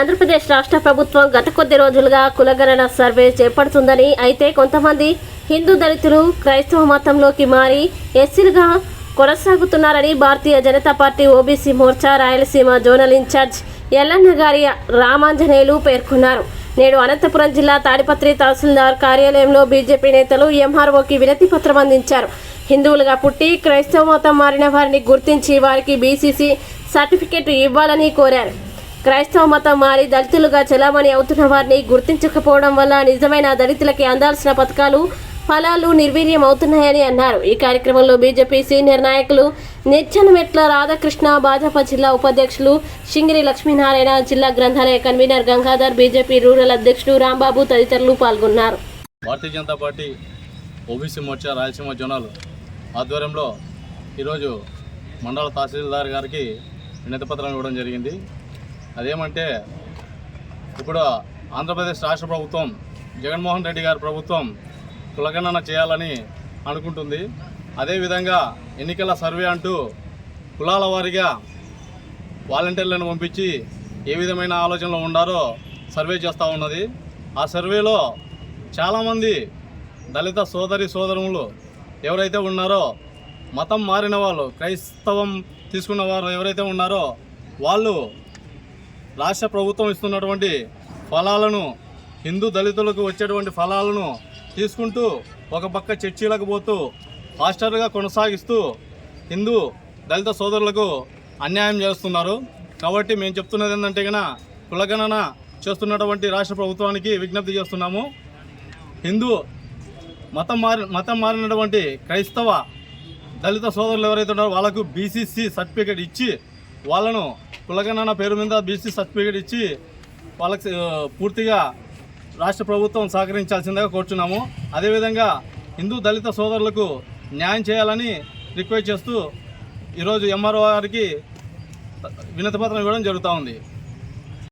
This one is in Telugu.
ఆంధ్రప్రదేశ్ రాష్ట్ర ప్రభుత్వం గత కొద్ది రోజులుగా కులగణన సర్వే చేపడుతుందని అయితే కొంతమంది హిందూ దళితులు క్రైస్తవ మతంలోకి మారి ఎస్సీలుగా కొనసాగుతున్నారని Bharatiya Janata party OBC Morcha Rayalaseema zonal incharge Yellanna గారి రామాంజనేయులు పేర్కొన్నారు. నేడు అనంతపురం జిల్లా తాడిపత్రి తహసీల్దార్ కార్యాలయంలో బీజేపీ నేతలు ఎంఆర్ఓకి వినతి పత్రం అందించారు. హిందువులుగా పుట్టి క్రైస్తవ మతం మారిన వారిని గుర్తించి వారికి బీసీసీ సర్టిఫికెట్ ఇవ్వాలని కోరారు. క్రైస్తవ మతం మారి దళితులుగా చెలామణి అవుతున్న వారిని గుర్తించకపోవడం వల్ల నిజమైన దళితులకి అందాల్సిన పథకాలు ఫలాలు నిర్వీర్యం అవుతున్నాయని అన్నారు. ఈ కార్యక్రమంలో బీజేపీ సీనియర్ నాయకులు మెట్ల రాధాకృష్ణ భాజపా జిల్లా ఉపాధ్యక్షులు సింగిరి లక్ష్మీనారాయణ జిల్లా గ్రంథాలయ కన్వీనర్ గంగాధర్ బీజేపీ రూరల్ అధ్యక్షుడు రాంబాబు తదితరులు పాల్గొన్నారు. Bharatiya Janata party OBC Morcha Rayalaseema zonal ఆధ్వర్యంలో ఈరోజు మండల తహసీల్దార్ గారికి వినతిపత్రం ఇవ్వడం జరిగింది. అదేమంటే ఇప్పుడు ఆంధ్రప్రదేశ్ రాష్ట్ర ప్రభుత్వం జగన్మోహన్ రెడ్డి గారి ప్రభుత్వం కులగణన చేయాలని అనుకుంటుంది. అదేవిధంగా ఎన్నికల సర్వే అంటూ కులాల వారీగా వాలంటీర్లను పంపించి ఏ విధమైన ఆలోచనలో ఉండారో సర్వే చేస్తూ ఉన్నది. ఆ సర్వేలో చాలామంది దళిత సోదరి సోదరులు ఎవరైతే ఉన్నారో మతం మారిన వాళ్ళు క్రైస్తవం తీసుకున్న వారు ఎవరైతే ఉన్నారో వాళ్ళు రాష్ట్ర ప్రభుత్వం ఇస్తున్నటువంటి ఫలాలను హిందూ దళితులకు వచ్చేటువంటి ఫలాలను తీసుకుంటూ ఒక పక్క చర్చీలకు పోతూ హాస్టల్గా కొనసాగిస్తూ హిందూ దళిత సోదరులకు అన్యాయం చేస్తున్నారు. కాబట్టి మేము చెప్తున్నది ఏంటంటే కనుక కులగణన చేస్తున్నటువంటి రాష్ట్ర ప్రభుత్వానికి విజ్ఞప్తి చేస్తున్నాము. హిందూ మతం మారి మతం మారినటువంటి క్రైస్తవ దళిత సోదరులు ఎవరైతే ఉన్నారో వాళ్ళకు బీసీసీ సర్టిఫికేట్ ఇచ్చి వాళ్ళను కులగణన పేరు మీద బీసీ సర్టిఫికేట్ ఇచ్చి వాళ్ళకి పూర్తిగా రాష్ట్ర ప్రభుత్వం సహకరించాల్సిందిగా కోరుచున్నాము. అదేవిధంగా హిందూ దళిత సోదరులకు న్యాయం చేయాలని రిక్వెస్ట్ చేస్తూ ఈరోజు ఎంఆర్ఓ గారికి వినతిపత్రం ఇవ్వడం జరుగుతూ ఉంది.